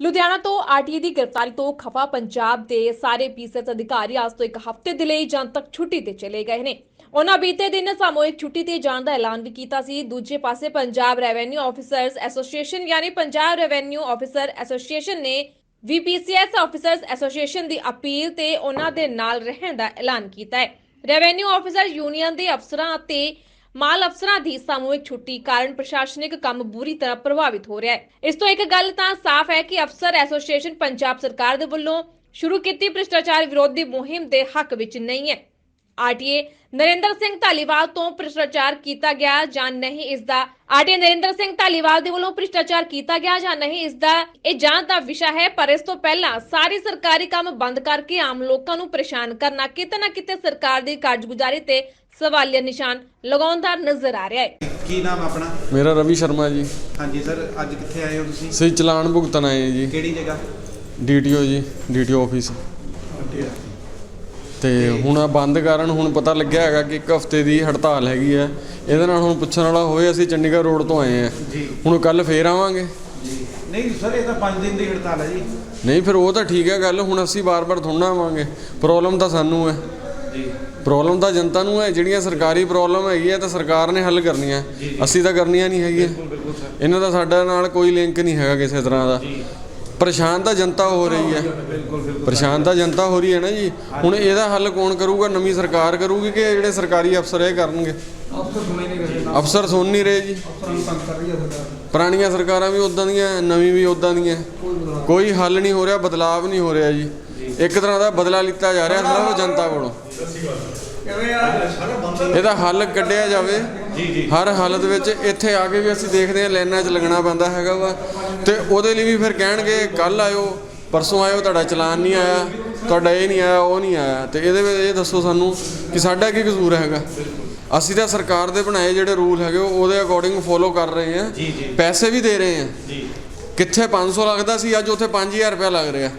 ਲੁਧਿਆਣਾ ਤੋਂ ਆਰਟੀਏ ਦੀ ਗ੍ਰਿਫਤਾਰੀ ਤੋਂ ਖਫਾ ਪੰਜਾਬ ਦੇ ਸਾਰੇ ਪੀਸੀਐਸ ਅਧਿਕਾਰੀ ਅੱਜ ਤੋਂ ਇੱਕ ਹਫ਼ਤੇ ਦੇ ਲਈ ਜਨਤਕ ਛੁੱਟੀ ਤੇ ਚਲੇ ਗਏ ਨੇ। ਉਹਨਾਂ ਬੀਤੇ ਦਿਨ ਸਾਮੂਹਿਕ ਛੁੱਟੀ ਤੇ ਜਾਣ ਦਾ ਐਲਾਨ ਵੀ ਕੀਤਾ ਸੀ। ਦੂਜੇ ਪਾਸੇ ਪੰਜਾਬ ਰੈਵਨਿਊ ਆਫੀਸਰਸ ਐਸੋਸੀਏਸ਼ਨ ਯਾਨੀ ਪੰਜਾਬ ਰੈਵਨਿਊ ਆਫੀਸਰ ਐਸੋਸੀਏਸ਼ਨ ਨੇ ਵੀਪੀਸੀਐਸ ਆਫੀਸਰਸ ਐਸੋਸੀਏਸ਼ਨ ਦੀ ਅਪੀਲ ਤੇ ਉਹਨਾਂ ਦੇ ਨਾਲ ਰਹਿਣ ਦਾ ਐਲਾਨ ਕੀਤਾ ਹੈ। ਰੈਵਨਿਊ ਆਫੀਸਰ ਯੂਨੀਅਨ ਦੇ ਅਫਸਰਾਂ ਅਤੇ ਮਾਲ ਅਫਸਰਾਂ ਦੀ ਸਮੂਹਿਕ ਛੁੱਟੀ ਕਾਰਨ ਪ੍ਰਸ਼ਾਸਨਿਕ ਕੰਮ ਬੁਰੀ ਤਰ੍ਹਾਂ ਪ੍ਰਭਾਵਿਤ ਹੋ ਰਿਹਾ ਹੈ। ਇਸ ਤੋਂ ਇੱਕ ਗੱਲ ਤਾਂ ਸਾਫ਼ ਹੈ ਕਿ ਅਫਸਰ ਐਸੋਸੀਏਸ਼ਨ ਪੰਜਾਬ ਸਰਕਾਰ ਦੇ ਵੱਲੋਂ ਸ਼ੁਰੂ ਕੀਤੀ ਭ੍ਰਿਸ਼ਟਾਚਾਰ ਵਿਰੋਧੀ ਮੁਹਿੰਮ ਦੇ ਹੱਕ ਵਿੱਚ ਨਹੀਂ ਹੈ। ਆਰਟੀਏ ਨਰਿੰਦਰ ਸਿੰਘ ਧਾਲੀਵਾਲ ਤੋਂ ਭ੍ਰਿਸ਼ਟਾਚਾਰ ਕੀਤਾ ਗਿਆ ਜਾਂ ਨਹੀਂ ਇਸ ਦਾ ਆਰਟੀਏ ਨਰਿੰਦਰ ਸਿੰਘ ਧਾਲੀਵਾਲ ਦੇ ਵੱਲੋਂ ਭ੍ਰਿਸ਼ਟਾਚਾਰ ਕੀਤਾ ਗਿਆ ਜਾਂ ਨਹੀਂ ਇਸ ਦਾ ਇਹ ਜਾਂਚ ਦਾ ਵਿਸ਼ਾ ਹੈ, ਪਰ ਇਸ ਤੋਂ ਪਹਿਲਾਂ ਸਾਰੇ ਸਰਕਾਰੀ ਕੰਮ ਬੰਦ ਕਰਕੇ ਆਮ ਲੋਕਾਂ ਨੂੰ ਪਰੇਸ਼ਾਨ ਕਰਨਾ ਕਿਤੇ ਨਾ ਕਿਤੇ ਸਰਕਾਰ ਦੀ ਕਾਰਜਗੁਜ਼ਾਰੀ ਤੇ ਸਵਾਲੀਆ ਨਿਸ਼ਾਨ ਲਗਾਉਂਦਾ ਨਜ਼ਰ ਆ ਰਿਹਾ ਹੈ। ਕੀ ਨਾਮ ਆਪਣਾ? ਮੇਰਾ ਰਵੀ ਸ਼ਰਮਾ ਜੀ। ਹਾਂਜੀ ਸਰ ਅੱਜ ਕਿੱਥੇ ਆਏ ਹੋ ਤੁਸੀਂ? ਸਹੀ ਚਲਾਨ ਭੁਗਤਣ ਆਏ ਜੀ। ਕਿਹੜੀ ਜਗ੍ਹਾ? ਡੀਟੀਓ ਜੀ ਡੀਟੀਓ ਆਫਿਸ। ਤੇ ਹੁਣ ਆ ਬੰਦ ਕਾਰਨ ਹੁਣ ਪਤਾ ਲੱਗਿਆ ਹੈਗਾ ਕਿ ਇੱਕ ਹਫ਼ਤੇ ਦੀ ਹੜਤਾਲ ਹੈਗੀ ਹੈ ਇਹਦੇ ਨਾਲ ਹੁਣ ਪੁੱਛਣ ਵਾਲਾ ਹੋਏ ਅਸੀਂ ਚੰਡੀਗੜ੍ਹ ਰੋਡ ਤੋਂ ਆਏ ਆ ਜੀ। ਹੁਣ ਕੱਲ ਫੇਰ ਆਵਾਂਗੇ। ਜੀ। ਨਹੀਂ ਸਰ ਇਹ ਤਾਂ 5 ਦਿਨ ਦੀ ਹੜਤਾਲ ਹੈ ਜੀ। ਨਹੀਂ ਫਿਰ ਉਹ ਤਾਂ ਠੀਕ ਹੈ ਗੱਲ ਹੁਣ ਅਸੀਂ ਬਾਰ-ਬਾਰ ਥੋੜ੍ਹਾ ਆਵਾਂਗੇ। ਪ੍ਰੋਬਲਮ ਤਾਂ ਸਾਨੂੰ ਹੈ। ਪ੍ਰੋਬਲਮ ਤਾਂ ਜਨਤਾ ਨੂੰ ਹੈ ਜਿਹੜੀਆਂ ਸਰਕਾਰੀ ਪ੍ਰੋਬਲਮ ਹੈਗੀ ਹੈ ਤਾਂ ਸਰਕਾਰ ਨੇ ਹੱਲ ਕਰਨੀਆਂ। ਅਸੀਂ ਤਾਂ ਕਰਨੀਆਂ ਨਹੀਂ ਹੈਗੀਆਂ। ਇਹਨਾਂ ਦਾ ਸਾਡਾ ਨਾਲ ਕੋਈ ਲਿੰਕ ਨਹੀਂ ਹੈਗਾ ਕਿਸੇ ਤਰ੍ਹਾਂ ਦਾ। ਪਰੇਸ਼ਾਨ ਤਾਂ ਜਨਤਾ ਹੋ ਰਹੀ ਹੈ। ਪਰੇਸ਼ਾਨ ਤਾਂ ਜਨਤਾ ਹੋ ਰਹੀ ਹੈ ਨਾ ਜੀ। ਹੁਣ ਇਹਦਾ ਹੱਲ ਕੌਣ ਕਰੂਗਾ? ਨਵੀਂ ਸਰਕਾਰ ਕਰੂਗੀ ਕਿ ਜਿਹੜੇ ਸਰਕਾਰੀ ਅਫਸਰ ਇਹ ਕਰਨਗੇ? ਅਫਸਰ ਸੁਣ ਨਹੀਂ ਰਹੇ। ਜੀ। ਪੁਰਾਣੀਆਂ ਸਰਕਾਰਾਂ ਵੀ ਉਦਾਂ ਦੀਆਂ ਨਵੀਂ ਵੀ ਉਦਾਂ ਦੀਆਂ। ਕੋਈ ਹੱਲ ਨਹੀਂ ਹੋ ਰਿਹਾ ਬਦਲਾਵ ਨਹੀਂ ਹੋ ਰਿਹਾ ਜੀ। ਇੱਕ ਤਰ੍ਹਾਂ ਦਾ ਬਦਲਾ ਲਿੱਤਾ ਜਾ ਰਿਹਾ ਸਿਰਫ ਜਨਤਾ ਕੋਲੋਂ। ਇਹਦਾ ਹੱਲ ਕੱਢਿਆ ਜਾਵੇ। ਹਰ ਹਾਲਤ ਵਿੱਚ ਇੱਥੇ ਆ ਕੇ ਵੀ ਅਸੀਂ ਦੇਖਦੇ ਹਾਂ ਲਾਈਨਾਂ 'ਚ ਲੱਗਣਾ ਪੈਂਦਾ ਹੈਗਾ ਵਾ। ਤੇ ਉਹਦੇ ਲਈ ਵੀ ਫਿਰ ਕਹਿਣਗੇ ਕੱਲ ਆਇਓ ਪਰਸੋਂ ਆਇਓ ਤੁਹਾਡਾ ਚਲਾਨ ਨਹੀਂ ਆਇਆ ਤੁਹਾਡਾ ਇਹ ਨਹੀਂ ਆਇਆ ਉਹ ਨਹੀਂ ਆਇਆ। ਤੇ ਇਹਦੇ ਵਿੱਚ ਇਹ ਦੱਸੋ ਸਾਨੂੰ ਕਿ ਸਾਡਾ ਕੀ ਕਸੂਰ ਹੈਗਾ? ਅਸੀਂ ਤਾਂ ਸਰਕਾਰ ਦੇ ਬਣਾਏ ਜਿਹੜੇ ਰੂਲ ਹੈਗੇ ਉਹ- ਉਹਦੇ ਅਕੋਰਡਿੰਗ ਫੋਲੋ ਕਰ ਰਹੇ ਹਾਂ। ਪੈਸੇ ਵੀ ਦੇ ਰਹੇ ਹਾਂ। ਕਿੱਥੇ 500 ਲੱਗਦਾ ਸੀ ਅੱਜ ਉੱਥੇ 5000 ਰੁਪਏ ਲੱਗ ਰਿਹਾ।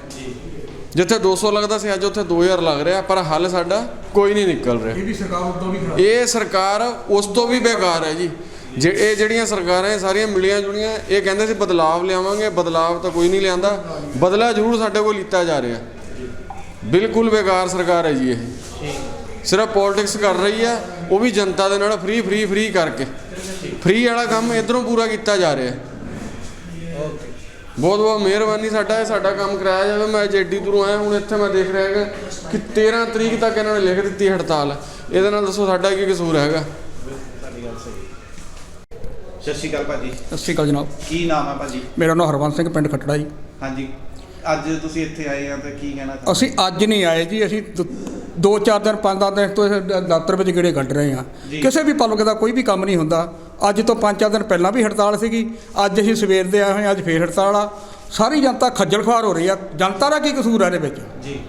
ਜਿੱਥੇ 200 ਲੱਗਦਾ ਸੀ ਅੱਜ ਉੱਥੇ 2000 ਲੱਗ ਰਿਹਾ ਪਰ ਹੱਲ ਸਾਡਾ ਕੋਈ ਨਹੀਂ ਨਿਕਲ ਰਿਹਾ। ਇਹ ਵੀ ਸਰਕਾਰ ਉਦੋਂ ਵੀ ਖਰਾਬ। ਇਹ ਸਰਕਾਰ ਉਸ ਤੋਂ ਵੀ ਬੇਕਾਰ ਹੈ ਜੀ। ਜੇ ਇਹ ਜਿਹੜੀਆਂ ਸਰਕਾਰਾਂ ਇਹ ਸਾਰੀਆਂ ਮਿਲੀਆਂ ਜੁਲੀਆਂ ਇਹ ਕਹਿੰਦੇ ਸੀ ਬਦਲਾਵ ਲਿਆਵਾਂਗੇ ਬਦਲਾਵ ਤਾਂ ਕੋਈ ਨਹੀਂ ਲਿਆਂਦਾ। ਬਦਲਾ ਜ਼ਰੂਰ ਸਾਡੇ ਕੋਲ ਲਿੱਤਾ ਜਾ ਰਿਹਾ। ਬਿਲਕੁਲ ਬੇਕਾਰ ਸਰਕਾਰ ਹੈ ਜੀ ਇਹ। ਸਿਰਫ ਪੋਲਿਟਿਕਸ ਕਰ ਰਹੀ ਹੈ ਉਹ ਵੀ ਜਨਤਾ ਦੇ ਨਾਲ ਫ੍ਰੀ ਫ੍ਰੀ ਫ੍ਰੀ ਕਰਕੇ। ਫ੍ਰੀ ਵਾਲਾ ਕੰਮ ਇਧਰੋਂ ਪੂਰਾ ਕੀਤਾ ਜਾ ਰਿਹਾ। ਬਹੁਤ ਬਹੁਤ ਮਿਹਰਬਾਨੀ ਸਾਡਾ ਇਹ ਸਾਡਾ ਕੰਮ ਕਰਾਇਆ ਜਾਵੇ। ਮੈਂ ਅੱਜ ਐਡੀ ਦੂਰੋਂ ਆਇਆ ਹੁਣ ਇੱਥੇ ਮੈਂ ਦੇਖ ਰਿਹਾ ਹੈਗਾ ਕਿ 13 ਤਰੀਕ ਤੱਕ ਇਹਨਾਂ ਨੇ ਲਿਖ ਦਿੱਤੀ ਹੜਤਾਲ। ਇਹਦੇ ਨਾਲ ਦੱਸੋ ਸਾਡਾ ਕੀ ਕਸੂਰ ਹੈਗਾ? ਤੁਹਾਡੀ ਗੱਲ ਸਹੀ ਸਤਿ ਸ਼੍ਰੀ ਅਕਾਲ ਭਾਜੀ। ਸਤਿ ਸ਼੍ਰੀ ਅਕਾਲ ਜਨਾਬ। ਕੀ ਨਾਮ ਆ ਭਾਜੀ? ਮੇਰਾ ਨਾਮ ਹਰਵੰਤ ਸਿੰਘ ਪਿੰਡ ਖੱਟੜਾ ਜੀ। ਹਾਂਜੀ। ਅੱਜ ਤੁਸੀਂ ਇੱਥੇ ਆਏ ਆ ਤਾਂ ਕੀ ਕਹਿਣਾ ਚਾਹੁੰਦੇ ਅਸੀਂ ਅੱਜ ਨਹੀਂ ਆਏ ਜੀ ਅਸੀਂ ਦ- ਦੋ ਚਾਰ ਦਿਨ ਪੰਜ ਦਸ ਦਿਨ ਤੋਂ ਇਸ ਦਫ਼ਤਰ ਵਿੱਚ ਗੇੜੇ ਕੱਢ ਰਹੇ ਹਾਂ। ਕਿਸੇ ਵੀ ਪਬਲਿਕ ਦਾ ਕੋਈ ਵੀ ਕੰਮ ਨਹੀਂ ਹੁੰਦਾ। ਅੱਜ ਤੋਂ ਪੰਜ ਚਾਰ ਦਿਨ ਪਹਿਲਾਂ ਵੀ ਹੜਤਾਲ ਸੀਗੀ ਅੱਜ ਅਸੀਂ ਸਵੇਰ ਦੇ ਆਏ ਹੋਏ ਅੱਜ ਫੇਰ ਹੜਤਾਲ ਆ। ਸਾਰੀ ਜਨਤਾ ਖੱਜਲ ਖੁਆਰ ਹੋ ਰਹੀ ਆ। ਜਨਤਾ ਦਾ ਕੀ ਕਸੂਰ ਆ ਇਹਦੇ ਵਿੱਚ? ਜੀ।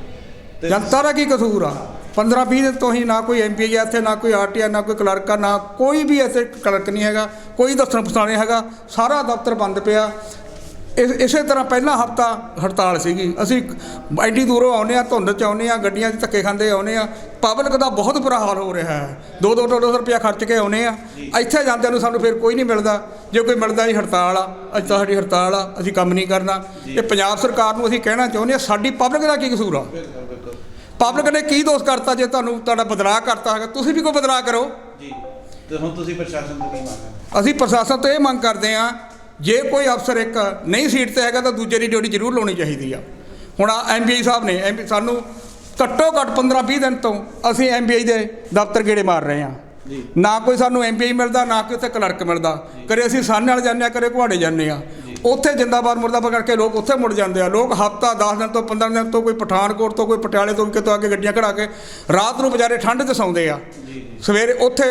ਜਨਤਾ ਦਾ ਕੀ ਕਸੂਰ ਆ? 15 20 ਦਿਨ ਤੋਂ ਹੀ ਨਾ ਕੋਈ ਐਮਪੀ ਆ ਇੱਥੇ ਨਾ ਕੋਈ ਆਰਟੀਆ ਨਾ ਕੋਈ ਕਲਰਕ ਆ ਨਾ ਕੋਈ ਵੀ ਇੱਥੇ ਕਲਰਕ ਨਹੀਂ ਹੈਗਾ ਕੋਈ ਦੱਸਣ ਪਛਾਣੇ ਹੈਗਾ। ਸਾਰਾ ਦਫ਼ਤਰ ਬੰਦ ਪਿਆ। ਇਸ ਇਸੇ ਤਰ੍ਹਾਂ ਪਹਿਲਾ ਹਫਤਾ ਹੜਤਾਲ ਸੀਗੀ। ਅਸੀਂ ਐਡੀ ਦੂਰੋਂ ਆਉਂਦੇ ਆ ਧੁੰਦ ਚ ਆਉਂਦੇ ਆ ਗੱਡੀਆਂ 'ਚ ਧੱਕੇ ਖਾਂਦੇ ਆਉਂਦੇ ਆ ਪਬਲਿਕ ਦਾ ਬਹੁਤ ਬੁਰਾ ਹਾਲ ਹੋ ਰਿਹਾ ਹੈ। ਦੋ ਦੋ ਦੋ ਸੌ ਰੁਪਇਆ ਖਰਚ ਕੇ ਆਉਂਦੇ ਆ ਇੱਥੇ ਜਾਂਦਿਆਂ ਨੂੰ ਸਾਨੂੰ ਫਿਰ ਕੋਈ ਨਹੀਂ ਮਿਲਦਾ। ਜੇ ਕੋਈ ਮਿਲਦਾ ਜੀ ਹੜਤਾਲ ਆ ਅੱਜ ਤਾਂ ਸਾਡੀ ਹੜਤਾਲ ਆ ਅਸੀਂ ਕੰਮ ਨਹੀਂ ਕਰਨਾ। ਇਹ ਪੰਜਾਬ ਸਰਕਾਰ ਨੂੰ ਅਸੀਂ ਕਹਿਣਾ ਚਾਹੁੰਦੇ ਆ ਸਾਡੀ ਪਬਲਿਕ ਦਾ ਕੀ ਕਸੂਰ ਆ? ਪਬਲਿਕ ਨੇ ਕੀ ਦੋਸ਼ ਕਰਤਾ ਜੇ ਤੁਹਾਨੂੰ ਤੁਹਾਡਾ ਬਦਲਾਅ ਕਰਤਾ ਹੈਗਾ? ਤੁਸੀਂ ਵੀ ਕੋਈ ਬਦਲਾਅ ਕਰੋ। ਜੀ। ਤੇ ਹੁਣ ਤੁਸੀਂ ਪ੍ਰਸ਼ਾਸਨ ਤੋਂ ਕੀ ਮੰਗਦੇ ਅਸੀਂ ਪ੍ਰਸ਼ਾਸਨ ਤੋਂ ਇਹ ਮੰਗ ਕਰਦੇ ਹਾਂ ਜੇ ਕੋਈ ਅਫਸਰ ਇੱਕ ਨਹੀਂ ਸੀਟ ਤੇ ਹੈਗਾ ਤਾਂ ਦੂਜੇ ਦੀ ਡਿਊਟੀ ਜ਼ਰੂਰ ਲਾਉਣੀ ਚਾਹੀਦੀ ਆ। ਹੁਣ ਆ ਐਮਬੀਆਈ ਸਾਹਿਬ ਨੇ MBA ਸਾਨੂੰ ਘੱਟੋ ਘੱਟ 15 20 ਦਿਨ ਤੋਂ ਅਸੀਂ ਐਮਬੀਆਈ ਦੇ ਦਫ਼ਤਰ ਗੇੜੇ ਮਾਰ ਰਹੇ ਜੀ। ਨਾ ਕੋਈ ਸਾਨੂੰ ਐਮਬੀਆਈ ਮਿਲਦਾ ਨਾ ਕੋਈ ਉੱਥੇ ਕਲਰਕ ਮਿਲਦਾ। ਕਰੇ ਅਸੀਂ ਸਾਹਨੇ ਵਾਲੇ ਜਾਂਦੇ ਆ ਕਰੇ ਕੁਹਾੜੇ ਜਾਂਦੇ ਆ। ਉੱਥੇ ਜਿੰਦਾਬਾਦ ਮੁਰਦਾਬਾਦ ਕਰਕੇ ਲੋਕ ਉੱਥੇ ਮੁੜ ਜਾਂਦੇ ਆ। ਲੋਕ ਹਫਤਾ 10 ਦਿਨ ਤੋਂ 15 ਦਿਨ ਤੋਂ ਕੋਈ ਪਠਾਨਕੋਟ ਤੋਂ ਕੋਈ ਪਟਿਆਲੇ ਤੋਂ ਕਿਤੋਂ ਆ ਕੇ ਗੱਡੀਆਂ ਖੜਾ ਕੇ ਰਾਤ ਨੂੰ ਵਿਚਾਰੇ ਠੰਡ 'ਚ ਸੌਂਦੇ ਆ। ਸਵੇਰੇ ਉੱਥੇ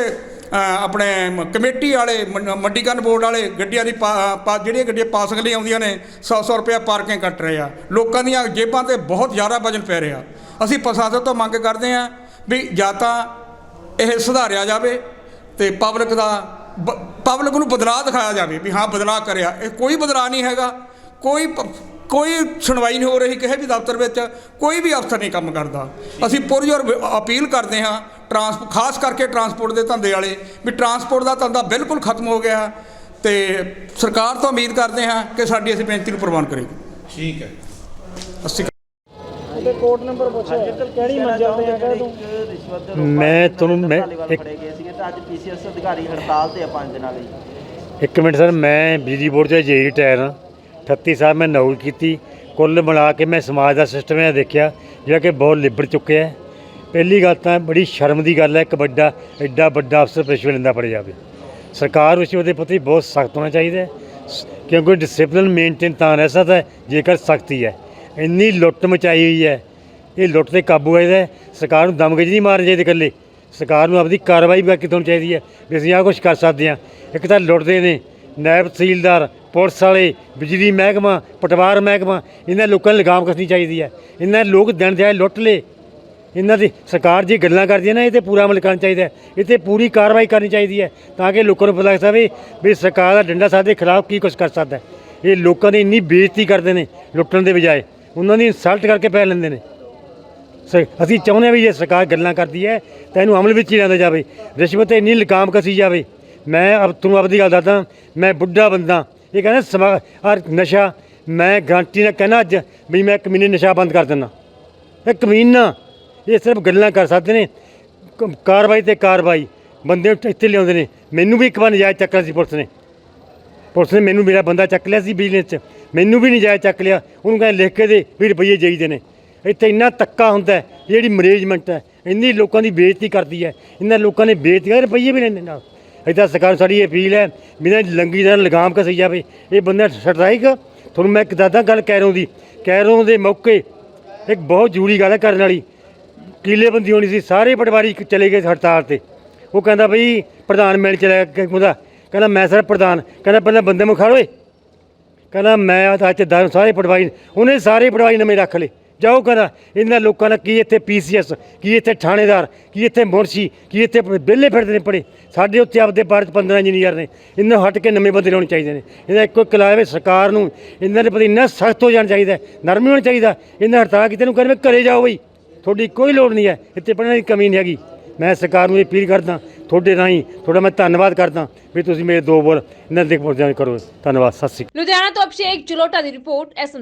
ਆਪਣੇ ਕਮੇਟੀ ਵਾਲੇ, ਮੰਡ- ਮੰਡੀਕਰਨ ਬੋਰਡ ਵਾਲੇ ਗੱਡੀਆਂ ਦੀ ਪਾ- ਪਾ- ਜਿਹੜੀਆਂ ਗੱਡੀਆਂ ਪਾਸਿੰਗ ਲਈ ਆਉਂਦੀਆਂ ਨੇ 100 100 ਰੁਪਏ ਪਾਰਕਿੰਗ ਕੱਟ ਰਹੇ ਆ। ਲੋਕਾਂ ਦੀਆਂ ਜੇਬਾਂ ਤੇ ਬਹੁਤ ਜ਼ਿਆਦਾ ਵਜਨ ਪੈ ਰਿਹਾ। ਅਸੀਂ ਪ੍ਰਸ਼ਾਸਨ ਤੋਂ ਮੰਗ ਕਰਦੇ ਹਾਂ ਵੀ ਜਾਂ ਤਾਂ ਇਹ ਸੁਧਾਰਿਆ ਜਾਵੇ ਤੇ ਪਬਲਿਕ ਦਾ ਪਬਲਿਕ ਨੂੰ ਬਦਲਾਅ ਦਿਖਾਇਆ ਜਾਵੇ ਵੀ ਹਾਂ, ਬਦਲਾਅ ਕਰਿਆ। ਇਹ ਕੋਈ ਬਦਲਾਅ ਨਹੀਂ ਹੈਗਾ। ਕੋਈ ਪ- ਕੋਈ ਸੁਣਵਾਈ ਨਹੀਂ ਹੋ ਰਹੀ ਕਿਸੇ ਵੀ ਦਫ਼ਤਰ ਵਿੱਚ ਕੋਈ ਵੀ ਅਫਸਰ ਨਹੀਂ ਕੰਮ ਕਰਦਾ। ਅਸੀਂ ਪੁਰਜੋਰ ਅਪੀਲ ਕਰਦੇ ਹਾਂ ਟਰਾਂਸ ਖਾਸ ਕਰਕੇ ਟਰਾਂਸਪੋਰਟ ਦੇ ਧੰਦੇ ਵਾਲੇ ਵੀ ਟਰਾਂਸਪੋਰਟ ਦਾ ਧੰਦਾ ਬਿਲਕੁਲ ਖਤਮ ਹੋ ਗਿਆ ਤੇ ਸਰਕਾਰ ਤੋਂ ਉਮੀਦ ਕਰਦੇ ਹਾਂ ਕਿ ਸਾਡੀ ਇਸ ਬੇਨਤੀ ਨੂੰ ਪ੍ਰਵਾਨ ਕਰੇਗੀ। ਠੀਕ ਹੈ। ਅਸੀਂ ਮੈਂ ਤੁਹਾਨੂੰ ਮੈਂ ਧਾਲੀਵਾਲ ਇੱਕ ਫੜੇ ਗਏ ਸੀਗੇ ਤੇ ਅੱਜ ਪੀਸੀਐਸ ਅਧਿਕਾਰੀ ਹੜਤਾਲ ਤੇ ਆ ਪੰਜ ਦਿਨਾਂ ਲਈ। ਇੱਕ ਮਿੰਟ ਸਰ ਮੈਂ ਬਿਜਲੀ ਬੋਰਡ 'ਚ ਜੇ ਰਿਟਾਇਰ ਹਾਂ 38 ਸਾਲ ਮੈਂ ਨੌਕਰੀ ਕੀਤੀ। ਕੁੱਲ ਮਿਲਾ ਕੇ ਮੈਂ ਸਮਾਜ ਦਾ ਸਿਸਟਮ ਇਹ ਦੇਖਿਆ, ਜਿਹੜਾ ਕਿ ਬਹੁਤ ਲਿਬੜ ਚੁੱਕਿਆ ਹੈ। ਪਹਿਲੀ ਗੱਲ ਤਾਂ ਬੜੀ ਸ਼ਰਮ ਦੀ ਗੱਲ ਹੈ, ਇੱਕ ਵੱਡਾ, ਐਡਾ ਵੱਡਾ ਅਫਸਰ ਰਿਸ਼ਵਤ ਲੈਂਦਾ ਫੜਿਆ ਜਾਵੇ। ਸਰਕਾਰ ਰਿਸ਼ਵਤ ਦੇ ਪ੍ਰਤੀ ਬਹੁਤ ਸਖਤ ਹੋਣਾ ਚਾਹੀਦਾ ਹੈ। ਸ- ਕਿਉਂਕਿ ਡਿਸਪਲਿਨ ਮੇਨਟੇਨ ਤਾਂ ਰਹਿ ਸਕਦਾ ਹੈ ਜੇਕਰ ਸਖਤੀ ਹੈ ਇੰਨੀ ਲੁੱਟ ਮਚਾਈ ਹੋਈ ਹੈ। ਇਹ ਲੁੱਟ ਤੇ ਕਾਬੂ ਆਇਦਾ ਹੈ ਸਰਕਾਰ ਨੂੰ ਦਮਗਜ ਨਹੀਂ ਮਾਰਨੀ ਚਾਹੀਦੀ ਇਕੱਲੇ। ਸਰਕਾਰ ਨੂੰ ਆਪਦੀ ਕਾਰਵਾਈ ਵੀ ਕੀਤੀ ਹੋਣੀ ਚਾਹੀਦੀ ਹੈ। ਵੀ ਅਸੀਂ ਆਹ ਕੁਝ ਕਰ ਸਕਦੇ ਹਾਂ। ਇੱਕ ਤਾਂ ਲੁੱਟਦੇ ਨੇ, ਨਾਇਬ ਤਹਿਸੀਲਦਾਰ ਪੁਲਿਸ ਵਾਲੇ, ਬਿਜਲੀ ਮਹਿਕਮਾ, ਪਟਵਾਰ ਮਹਿਕਮਾ, ਇਹਨਾਂ ਲੋਕਾਂ ਨੂੰ ਲਗਾਮ ਕੱਸਣੀ ਚਾਹੀਦੀ ਹੈ। ਇਹਨਾਂ ਲੋਕ ਦਿਨ ਦਿਹਾੜੇ ਲੁੱਟ ਲੇ। ਇਹਨਾਂ ਦੀ ਸਰਕਾਰ ਜੀ ਗੱਲਾਂ ਕਰਦੀ ਹੈ ਨਾ, ਇਹ ਤੇ ਪੂਰਾ ਅਮਲ ਕਰਨਾ ਚਾਹੀਦਾ ਇਹ ਤੇ ਪੂਰੀ ਕਾਰਵਾਈ ਕਰਨੀ ਚਾਹੀਦੀ ਹੈ ਤਾਂ ਕਿ ਲੋਕਾਂ ਨੂੰ ਪਤਾ ਲੱਗ ਸਕੇ ਵੀ ਸਰਕਾਰ ਦਾ ਡੰਡਾ ਸਾਡੇ ਖਿਲਾਫ ਕੀ ਕੁਝ ਕਰ ਸਕਦਾ ਇਹ ਲੋਕਾਂ ਦੀ ਇੰਨੀ ਬੇਇੱਜ਼ਤੀ ਕਰਦੇ ਨੇ ਲੁੱਟਣ ਦੇ ਬਜਾਏ। ਉਹਨਾਂ ਦੀ ਇਨਸਲਟ ਕਰਕੇ ਪੈ ਲੈਂਦੇ ਨੇ। ਸ- ਅਸੀਂ ਚਾਹੁੰਦੇ ਹਾਂ ਵੀ ਜੇ ਸਰਕਾਰ ਗੱਲਾਂ ਕਰਦੀ ਹੈ ਤਾਂ ਇਹਨੂੰ ਅਮਲ ਵਿੱਚ ਹੀ ਲਿਆਂਦਾ ਜਾਵੇ। ਰਿਸ਼ਵਤ ਇੰਨੀ ਲਗਾਮ ਕਸੀ ਜਾਵੇ। ਮੈਂ ਅਬ, ਤੁਹਾਨੂੰ ਆਪਦੀ ਗੱਲ ਦੱਸਦਾ, ਮੈਂ ਬੁੱਢਾ ਬੰਦਾ। ਇਹ ਕਹਿੰਦਾ ਸਮਾ ਆਹ ਨਸ਼ਾ ਮੈਂ ਗਾਰੰਟੀ ਨਾਲ ਕਹਿਣਾ ਅੱਜ ਵੀ ਮੈਂ ਕਮੀਨੇ ਨਸ਼ਾ ਬੰਦ ਕਰ ਦਿੰਦਾ। ਇਹ ਮਹੀਨਾ ਇਹ ਸਿਰਫ ਗੱਲਾਂ ਕਰ ਸਕਦੇ ਨੇ। ਕ- ਕਾਰਵਾਈ ਤੇ ਕਾਰਵਾਈ। ਬੰਦੇ ਨੂੰ ਇੱਥੇ ਲਿਆਉਂਦੇ ਨੇ। ਮੈਨੂੰ ਵੀ ਇੱਕ ਵਾਰ ਨਜਾਇਜ਼ ਚੱਕਰ ਸੀ ਪੁਲਿਸ ਨੇ। ਪੁਲਿਸ ਨੇ ਮੈਨੂੰ ਮੇਰਾ ਬੰਦਾ ਚੱਕ ਲਿਆ ਸੀ ਬਿਜ਼ਨਸ 'ਚ। ਮੈਨੂੰ ਵੀ ਨਜਾਇਜ਼ ਚੱਕ ਲਿਆ। ਉਹਨੂੰ ਕਹਿੰਦੇ ਲਿਖ ਕੇ ਦੇ ਵੀ ਰੁਪਈਏ ਚਾਹੀਦੇ ਨੇ। ਇੱਥੇ ਇੰਨਾ ਤੱਕਾ ਹੁੰਦਾ ਹੈ, ਜਿਹੜੀ ਮੈਨੇਜਮੈਂਟ ਹੈ ਇੰਨੀ ਲੋਕਾਂ ਦੀ ਬੇਇੱਜ਼ਤੀ ਕਰਦੀ ਹੈ ਇਹਨਾਂ ਲੋਕਾਂ ਨੇ ਬੇਇੱਜ਼ਤੀ ਕਰ ਰੁਪਈਏ ਵੀ ਲੈਂਦੇ ਨਾਲ ਇੱਦਾਂ ਸਰਕਾਰ ਨੂੰ ਸਾਡੀ ਅਪੀਲ ਹੈ ਬਿਨਾਂ ਲੰਗੀ ਦਾ ਲਗਾਮ ਕਸੀ ਜਾਵੇ ਇਹ ਬੰਦਾ ਸਟਰਾਈਕ, ਤੁਹਾਨੂੰ ਮੈਂ ਇੱਕ ਦੱਸਦਾ ਗੱਲ ਕੈਰੋਂ ਦੀ। ਕੈਰੋਂ ਦੇ ਮੌਕੇ ਇੱਕ ਬਹੁਤ ਜ਼ਰੂਰੀ ਗੱਲ ਹੈ ਕਰਨ ਵਾਲੀ। ਕੀਲੇਬੰਦੀ ਹੋਣੀ ਸੀ, ਸਾਰੇ ਪਟਵਾਰੀ ਚਲੇ ਗਏ ਹੜਤਾਲ ਤੇ। ਉਹ ਕਹਿੰਦਾ ਬਈ, ਪ੍ਰਧਾਨ ਮਿਲ ਚਲਾ ਉਹਦਾ ਕਹਿੰਦਾ ਮੈਂ ਸਰ ਪ੍ਰਧਾਨ, ਕਹਿੰਦਾ ਪਹਿਲਾਂ ਬੰਦੇ ਮੁਖਾੜ ਓਏ। ਕਹਿੰਦਾ ਮੈਂ ਅੱਜ ਦਰ ਸਾਰੇ ਪਟਵਾਰੀ, ਉਹਨੇ ਸਾਰੇ ਪਟਵਾਰੀ ਨਵੇਂ ਰੱਖ ਲਏ। ਜਾਓ ਕਹਿੰਦਾ ਇਹਨਾਂ ਲੋਕਾਂ ਦਾ ਕੀ ਇੱਥੇ ਪੀਸੀਐਸ, ਕੀ ਇੱਥੇ ਥਾਣੇਦਾਰ, ਕੀ ਇੱਥੇ ਮੁਨਸ਼ੀ, ਕੀ ਇੱਥੇ ਵਿਹਲੇ ਫਿਰਦੇ ਨੇ ਪੜੇ ਸਾਡੇ ਉੱਤੇ ਆਪਦੇ ਭਾਰਤ 15 ਇੰਜੀਨੀਅਰ ਨੇ, ਇਹਨਾਂ ਨੂੰ ਹਟ ਕੇ ਨਵੇਂ ਬੰਦੇ ਲਾਉਣੇ ਚਾਹੀਦੇ ਨੇ। ਇਹਨਾਂ ਇੱਕੋ ਇੱਕ ਲਾਵੇ ਸਰਕਾਰ ਨੂੰ, ਇਹਨਾਂ ਦੇ ਪ੍ਰਤੀ ਇੰਨਾ ਸਖਤ ਹੋ ਜਾਣਾ ਚਾਹੀਦਾ, ਨਰਮੀ ਹੋਣਾ ਚਾਹੀਦਾ। ਇਹਨਾਂ ਹੜਤਾਲ ਕਿਤੇ ਨੂੰ ਕਹਿੰਦੇ ਘਰੇ ਜਾਓ ਬਈ, ਤੁਹਾਡੀ ਕੋਈ ਲੋੜ ਨਹੀਂ ਹੈ, ਇੱਥੇ ਪੜ੍ਹਨ ਦੀ ਕਮੀ ਨਹੀਂ ਹੈਗੀ। ਮੈਂ ਸਰਕਾਰ ਨੂੰ ਅਪੀਲ ਕਰਦਾ, ਤੁਹਾਡੇ ਰਾਹੀਂ ਤੁਹਾਡਾ ਮੈਂ ਧੰਨਵਾਦ ਕਰਦਾ ਵੀ ਤੁਸੀਂ ਮੇਰੇ ਦੋ ਬੋਲ ਇਹਨਾਂ ਦੇ ਪਹੁੰਚਾਂ ਕਰੋ ਧੰਨਵਾਦ, ਸਤਿ ਸ਼੍ਰੀ ਅਕਾਲ। ਲੁਧਿਆਣਾ ਤੋਂ ਅਭਿਸ਼ੇਕ ਚਲੋਟਾ ਦੀ ਰਿਪੋਰਟ, ਐਸ